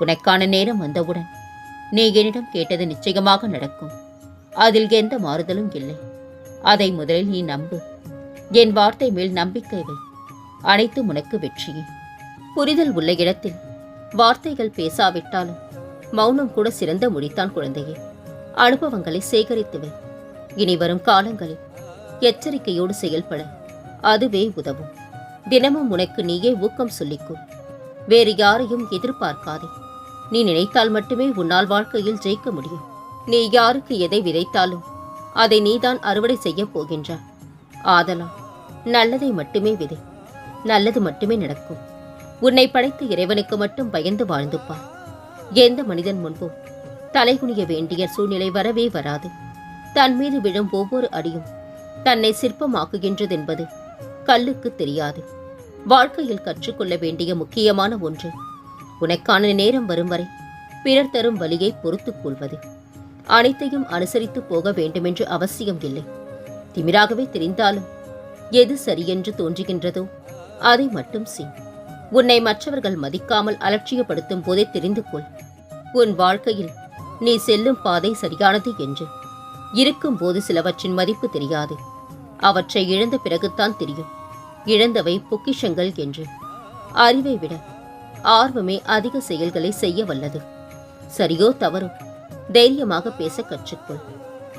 உனக்கான நேரம் வந்தவுடன் நீ என்னிடம் கேட்டது நிச்சயமாக நடக்கும். அதில் எந்த மாறுதலும் இல்லை. அதை முதலில் நீ நம்பு. என் வார்த்தை மேல் நம்பிக்கை வை. அனைத்தும் உனக்கு வெற்றியே. புரிதல் உள்ள இடத்தில் வார்த்தைகள் பேசாவிட்டாலும் மௌனம் கூட சிறந்த மொழித்தான் குழந்தையே. அனுபவங்களை சேகரித்து வை. இனி வரும் காலங்களில் எச்சரிக்கையோடு செயல்பட அதுவே உதவும். தினமும் உனக்கு நீயே ஊக்கம் சொல்லிக்கொள். வேறு யாரையும் எதிர்பார்க்காதே. நீ நினைத்தால் மட்டுமே உன்னால் வாழ்க்கையில் ஜெயிக்க முடியும். நீ யாருக்கு எதை விதைத்தாலும் அதை நீதான் அறுவடை செய்யப் போகின்றாய். ஆதலால் நல்லதை மட்டுமே விதை. நல்லது மட்டுமே நடக்கும். உன்னை படைத்த இறைவனுக்கு மட்டும் பயந்து வாழ்ந்துப்பார் எந்த மனிதன் முன்பும் தலைகுனிய வேண்டிய சூழ்நிலை வரவே வராது. தன் மீது விழும் ஒவ்வொரு அடியும் தன்னை சிற்பமாக்குகின்றதென்பது கல்லுக்கு தெரியாது. வாழ்க்கையில் கற்றுக்கொள்ள வேண்டிய முக்கியமான ஒன்று உனக்கான நேரம் வரும் வரை பிறர் தரும் வழியை பொறுத்துக் கொள்வது. அனைத்தையும் அனுசரித்து போக வேண்டுமென்று அவசியம் இல்லை. திமிராகவே தெரிந்தாலும் எது சரியென்று தோன்றுகின்றதோ அதை மட்டும் செய். உன்னை மற்றவர்கள் மதிக்காமல் அலட்சியப்படுத்தும் போதே தெரிந்து கொள். உன் வாழ்க்கையில் நீ செல்லும் பாதை சரியானது என்று. இருக்கும்போது சிலவற்றின் மதிப்பு தெரியாது. அவற்றை இழந்த பிறகுதான் தெரியும். இழந்தவை பொக்கிஷங்கள் என்று. அறிவை விட ஆர்வமே அதிக செயல்களை செய்ய வல்லது. சரியோ தவறோ தைரியமாக பேச கற்றுக்கொள்.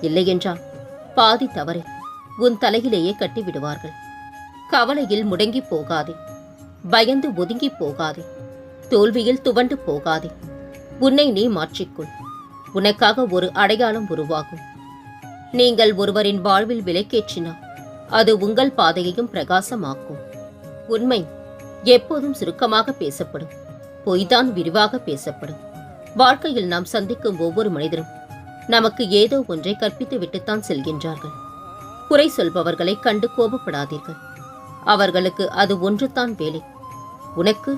இல்லையென்றால் பாதி தவறை உன் தலையிலேயே கட்டிவிடுவார்கள். கவலையில் முடங்கி போகாதே பயந்து ஒதுங்கி போகாதே தோல்வியில் துவண்டு போகாதே உன்னை நீ மாற்றிக்கொள். உனக்காக ஒரு அடையாளம் உருவாகும். நீங்கள் ஒருவரின் வாழ்வில் விலைக்கேற்றினால் அது உங்கள் பாதையையும் பிரகாசமாக்கும். உண்மை. எப்போதும் சுருக்கமாக பேசப்படும். பொய்தான் விரிவாக பேசப்படும். வாழ்க்கையில் நாம் சந்திக்கும் ஒவ்வொரு மனிதரும் நமக்கு ஏதோ ஒன்றை கற்பித்து விட்டுத்தான் செல்கின்றார்கள். குறை சொல்பவர்களை கண்டு கோபப்படாதீர்கள். அவர்களுக்கு அது ஒன்றுதான் வேலை. உனக்கு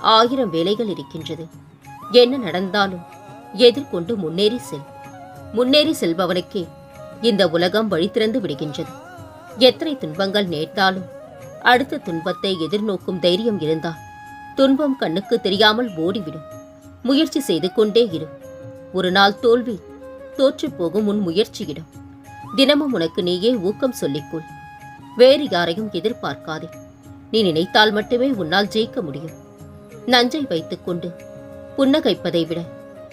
ஆயிரம் வேலைகள் இருக்கின்றது. என்ன நடந்தாலும் எதிர்கொண்டு முன்னேறி செல். முன்னேறி செல்பவனுக்கே இந்த உலகம் வழி திறந்து விடுகின்றது. எத்தனை துன்பங்கள் நேர்த்தாலும் அடுத்த துன்பத்தை எதிர்நோக்கும் தைரியம் இருந்தால் துன்பம் கண்ணுக்கு தெரியாமல் ஓடிவிடும். முயற்சி செய்து கொண்டே இரு. ஒரு நாள் தோல்வி தோற்றுப் போகும் உன் முயற்சியிடம். தினமும் உனக்கு நீயே ஊக்கம் சொல்லிக்கொள். வேறு யாரையும் எதிர்பார்க்காதே. நீ நினைத்தால் மட்டுமே உன்னால் ஜெயிக்க முடியும். நஞ்சை வைத்துக்கொண்டு புன்னகைப்பதை விட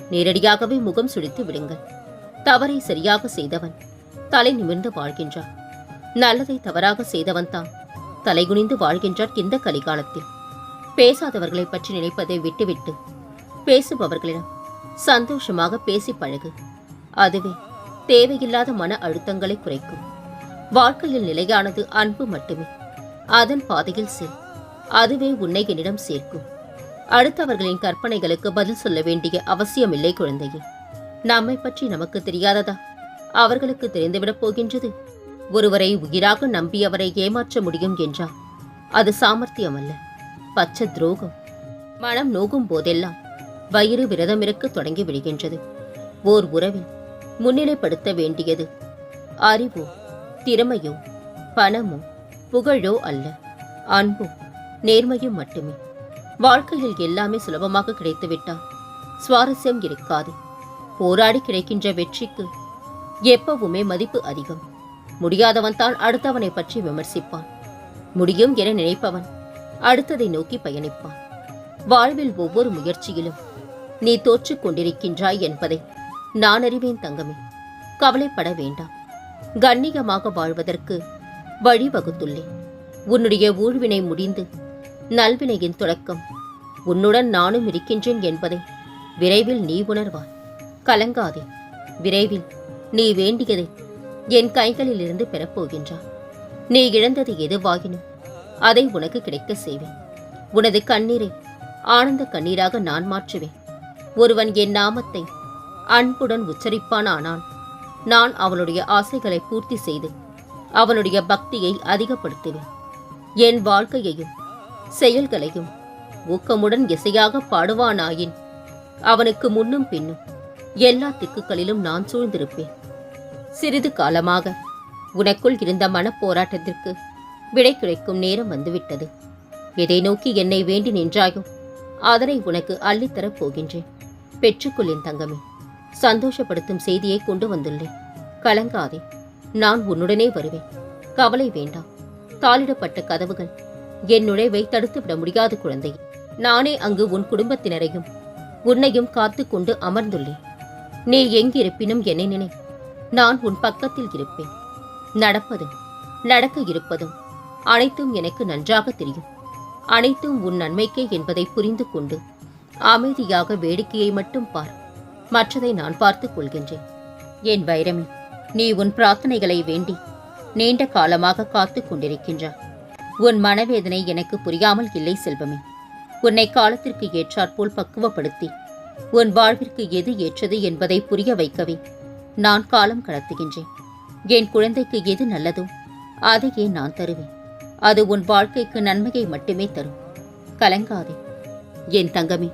நேரடியாகவே முகம் சுழித்து விடுங்கள். தவறை சரியாக செய்தவன் தலை நிமிர்ந்து வாழ்கின்றான். நல்லதை தவறாக செய்தவன் தான் தலைகுனிந்து வாழ்கின்றார் இந்த கலிகாலத்தில். பேசாதவர்களை பற்றி நினைப்பதை விட்டுவிட்டு பேசுபவர்களிடம் சந்தோஷமாக பேசி பழகு. அதுவே தேவையில்லாத மன அழுத்தங்களை குறைக்கும். வாழ்க்கையில் நிலையானது அன்பு மட்டுமே. அதன் பாதையில் செல். அதுவே உன்னை என்னிடம் சேர்க்கும். அடுத்தவர்களின் கற்பனைகளுக்கு பதில் சொல்ல வேண்டிய அவசியமில்லை குழந்தையே. நம்மை பற்றி நமக்கு தெரியாததா? அவர்களுக்கு தெரிந்துவிடப் போகின்றது. ஒருவரை உயிராக நம்பி அவரை ஏமாற்ற முடியும் என்றால் அது சாமர்த்தியம் அல்ல பச்சை துரோகம். மனம் நோகும் போதெல்லாம் வயிறு விரதமிருக்க தொடங்கி விடுகின்றது. ஓர் உறவில் முன்னிலைப்படுத்த வேண்டியது அறிவோ திறமையோ பணமோ புகழோ அல்ல. அன்போ நேர்மையும் மட்டுமே. வாழ்க்கையில் எல்லாமே சுலபமாக கிடைத்துவிட்டால் சுவாரஸ்யம் இருக்காது. போராடி கிடைக்கின்ற வெற்றிக்கு எப்பவுமே மதிப்பு அதிகம். முடியாதவன் தான் அடுத்தவனை பற்றி விமர்சிப்பான். முடியும் என நினைப்பவன் அடுத்ததை நோக்கி பயணிப்பான். வாழ்வில் ஒவ்வொரு முயற்சியிலும் நீ தோற்றுக் கொண்டிருக்கின்றாய் என்பதை நான் அறிவேன் தங்கமே. கவலைப்பட வேண்டாம். கண்ணியமாக வாழ்வதற்கு வழிவகுத்துள்ளேன் உன்னுடைய ஊழ்வினை முடிந்து நல்வினையின் தொடக்கம் உன்னுடன் நானும் இருக்கின்றேன் என்பதை விரைவில் நீ உணர்வாய். கலங்காதே. விரைவில் நீ வேண்டியதை என் கைகளில் இருந்து பெறப்போகின்றாய் நீ இழந்தது எதுவாகினும் அதை உனக்கு கிடைக்க செய்வேன். உனது கண்ணீரை ஆனந்த கண்ணீராக நான் மாற்றுவேன். ஒருவன் என் நாமத்தை அன்புடன் உச்சரிப்பான் ஆனால் நான் அவனுடைய ஆசைகளை பூர்த்தி செய்து அவனுடைய பக்தியை அதிகப்படுத்துவேன். என் வாழ்க்கையையும் செயல்களையும் ஊக்கமுடன் இசையாக பாடுவானாயின் அவனுக்கு முன்னும் பின்னும் எல்லா திக்குகளிலும் நான் சூழ்ந்திருப்பேன். சிறிது காலமாக. உனக்குள் இருந்த மனப்போராட்டத்திற்கு விடை கிடைக்கும் நேரம் வந்துவிட்டது. எதை நோக்கி என்னை வேண்டி நின்றாயோ அதனை உனக்கு அள்ளித்தரப் போகின்றேன். பெற்றுக்கொள்ளேன் தங்கமே சந்தோஷப்படுத்தும் செய்தியை கொண்டு வந்துள்ளேன். கலங்காதே நான் உன்னுடனே வருவேன். கவலை வேண்டாம். தாளிடப்பட்ட கதவுகள் என் நுழைவை தடுத்துவிட முடியாது குழந்தை நானே அங்கு உன் குடும்பத்தினரையும் உன்னையும் காத்து கொண்டு அமர்ந்துள்ளேன். நீ எங்கிருப்பினும் என்னை நினை நான் உன் பக்கத்தில் இருப்பேன். நடப்பதும் நடக்க இருப்பதும் அனைத்தும் எனக்கு நன்றாக தெரியும். அனைத்தும் உன் நன்மைக்கே என்பதை புரிந்து கொண்டு அமைதியாக வேடிக்கையை மட்டும் பார். மற்றதை நான் பார்த்துக் கொள்கின்றேன். என் வைரமே நீ உன் பிரார்த்தனைகளை வேண்டி நீண்ட காலமாக காத்துக் கொண்டிருக்கின்றாய். உன் மனவேதனை எனக்கு புரியாமல் இல்லை செல்வமே. உன்னை காலத்திற்கு ஏற்றாற்போல் பக்குவப்படுத்தி உன் வாழ்விற்கு எது ஏற்றது என்பதை புரிய வைக்கவே. நான் காலம் கடத்துகின்றேன். என் குழந்தைக்கு எது நல்லதோ அதையே நான் தருவேன். அது உன் வாழ்க்கைக்கு நன்மையை மட்டுமே தரும். கலங்காதே. என் தங்கமே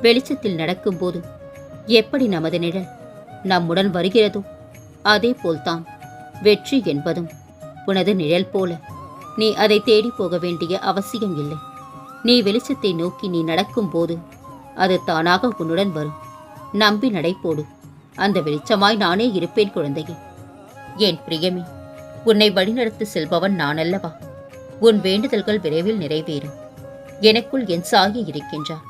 வெளிச்சத்தில் நடக்கும்போது எப்படி நமது நிழல் நம்முடன் வருகிறதோ அதே போல்தான் வெற்றி என்பதும் உனது நிழல் போல. நீ அதை தேடி போக வேண்டிய அவசியம் இல்லை. நீ வெளிச்சத்தை நோக்கி நீ நடக்கும்போது அது தானாக உன்னுடன் வரும். நம்பி நடைபோடு அந்த வெளிச்சமாய் நானே இருப்பேன் குழந்தையே. ஏன் பிரியமே உன்னை வழிநடத்தி செல்பவன் நான் அல்லவா உன் வேண்டுதல்கள் விரைவில் நிறைவேறும். எனக்குள் என் சாகி இருக்கின்றார்.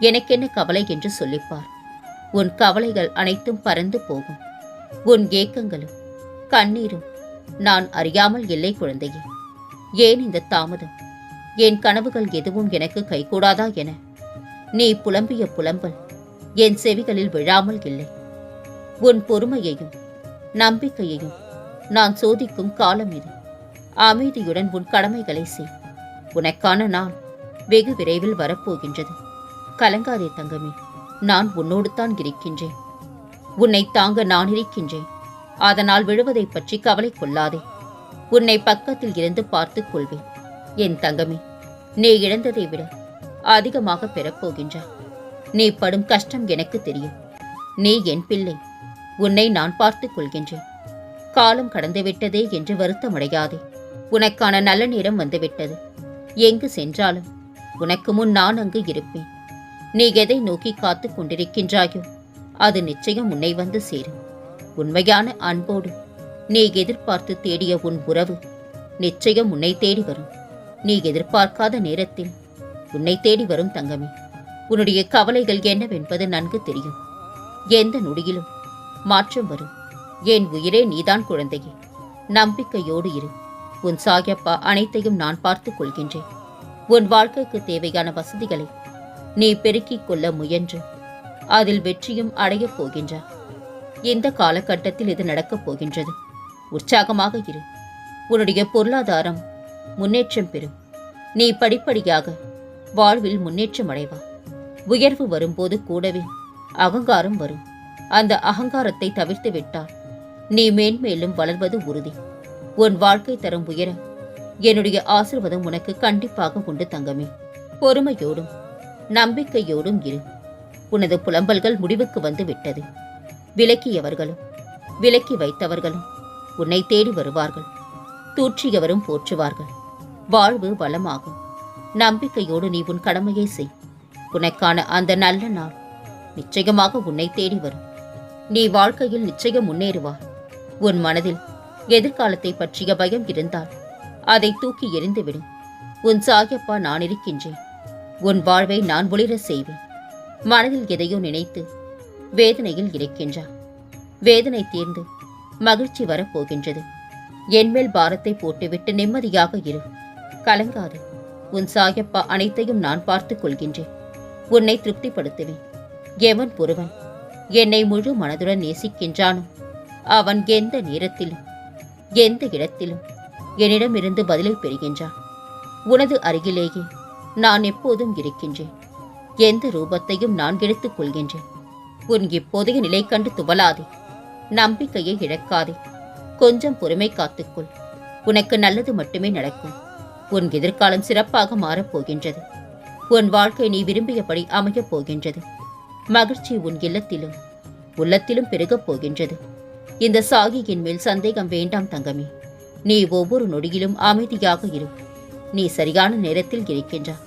எனக்கென்ன கவலை என்று சொல்லிப்பார். உன் கவலைகள் அனைத்தும் பறந்து போகும். உன் ஏக்கங்களும் கண்ணீரும் நான் அறியாமல் இல்லை குழந்தையே. ஏன் இந்த தாமதம்? என் கனவுகள் எதுவும் எனக்கு கைகூடாதா என? நீ புலம்பிய புலம்பல் என் செவிகளில் விழாமல் இல்லை. உன் பொறுமையையும் நம்பிக்கையையும் நான் சோதிக்கும் காலம் இது. அமைதியுடன் உன் கடமைகளை செய். உனக்கான நாள் வெகு விரைவில் வரப்போகின்றது. கலங்காதே தங்கமே நான் உன்னோடு தான் இருக்கின்றேன். உன்னை தாங்க நான் இருக்கின்றேன். அதனால் விழுவதைப் பற்றி கவலை கொள்ளாதே. உன்னை பக்கத்தில் இருந்து பார்த்துக் கொள்வேன். என் தங்கமே நீ இழந்ததை விட அதிகமாக பெறப்போகின்றாய். நீ படும் கஷ்டம் எனக்கு தெரியும். நீ என் பிள்ளை. உன்னை நான் பார்த்துக் கொள்கின்றேன். காலம் கடந்துவிட்டதே என்று வருத்தமடையாதே. உனக்கான நல்ல நேரம் வந்துவிட்டது. எங்கு சென்றாலும் உனக்கு முன் நான் அங்கு இருப்பேன். நீ எதை நோக்கி காத்துக் கொண்டிருக்கின்றாயோ அது நிச்சயம் உன்னை வந்து சேரும். உண்மையான அன்போடு நீ எதிர்பார்த்து தேடிய உன் உறவு நிச்சயம் உன்னை தேடி வரும். நீ எதிர்பார்க்காத நேரத்தில் உன்னை தேடி வரும் தங்கமே. உன்னுடைய கவலைகள் என்னவென்பது நன்கு தெரியும். எந்த நொடியிலும் மாற்றம் வரும். என் உயிரே நீதான் குழந்தையே? நம்பிக்கையோடு இரு. உன் சாயப்பா அனைத்தையும் நான் பார்த்துக் கொள்கின்றேன். உன் வாழ்க்கைக்கு தேவையான வசதிகளை நீ பெருக்கிக் கொள்ள முயன்று. அதில் வெற்றியும் அடையப் போகின்றார் இந்த காலகட்டத்தில் இது நடக்கப் போகின்றது. உற்சாகமாக இரு. உன்னுடைய பொருளாதாரம் முன்னேற்றம் பெறும். நீ படிப்படியாக வாழ்வில் முன்னேற்றம் அடைவா. உயர்வு வரும்போது கூடவே அகங்காரம் வரும். அந்த அகங்காரத்தை தவிர்த்து விட்டால் நீ மேன்மேலும் வளர்வது உறுதி. உன் வாழ்க்கை தரம் உயர என்னுடைய ஆசிர்வாதம் உனக்கு கண்டிப்பாக உண்டு தங்கமே. பொறுமையோடும் நம்பிக்கையோடும் இரு. உனது புலம்பல்கள் முடிவுக்கு வந்து விட்டது. விலக்கியவர்களும் விலக்கி வைத்தவர்களும் உன்னை தேடி வருவார்கள். தூற்றியவரும் போற்றுவார்கள். வாழ்வு வளமாகும். நம்பிக்கையோடு நீ உன் கடமையை செய். உனக்கான அந்த நல்ல நாள் நிச்சயமாக உன்னை தேடி வரும். நீ வாழ்க்கையில் நிச்சயம் முன்னேறுவா. உன் மனதில் எதிர்காலத்தை பற்றிய பயம் இருந்தால் அதை தூக்கி எறிந்துவிடும் உன் சாயப்பா நான் இருக்கின்றேன். உன் வாழ்வை நான் ஒளிர செய்வேன். மனதில் எதையோ நினைத்து வேதனையில் இருக்கின்றார் வேதனை தீர்ந்து மகிழ்ச்சி வரப்போகின்றது. என்மேல் பாரத்தை போட்டுவிட்டு நிம்மதியாக இரு. கலங்காது. உன் சாயப்பா அனைத்தையும் நான் பார்த்துக் கொள்கின்றேன். உன்னை திருப்திப்படுத்துவேன். எவன் ஒருவன் என்னை முழு மனதுடன் நேசிக்கின்றானோ. அவன் எந்த நேரத்திலும் எந்த இடத்திலும் என்னிடமிருந்து பதிலை பெறுகின்றான். உனது அருகிலேயே நான் எப்போதும் இருக்கின்றேன். எந்த ரூபத்தையும் நான் எடுத்துக் கொள்கின்றேன். உன் இப்போதைய நிலை கண்டு துவலாதே நம்பிக்கையை இழக்காதே. கொஞ்சம் பொறுமை காத்துக்கொள். உனக்கு நல்லது மட்டுமே நடக்கும். உன் எதிர்காலம் சிறப்பாக மாறப்போகின்றது உன் வாழ்க்கை நீ விரும்பியபடி அமையப் போகின்றது. மகிழ்ச்சி உன் இல்லத்திலும் உள்ளத்திலும் பெருகப் போகின்றது. இந்த சாகியின் மேல் சந்தேகம் வேண்டாம் தங்கமே. நீ ஒவ்வொரு நொடியிலும் அமைதியாக இரு. நீ சரியான நேரத்தில் இருக்கின்றாய்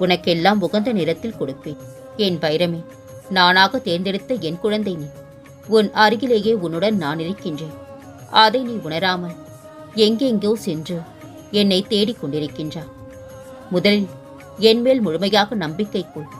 உனக்கெல்லாம் உகந்த நேரத்தில் கொடுப்பேன். என் வைரமே நானாக தேர்ந்தெடுத்த என் குழந்தை நீ. உன் அருகிலேயே உன்னுடன் நான் இருக்கின்றேன். அதை நீ உணராமல் எங்கெங்கோ சென்று என்னை தேடிக் கொண்டிருக்கின்றாய் முதலில் என்மேல் முழுமையாக நம்பிக்கை கொள்.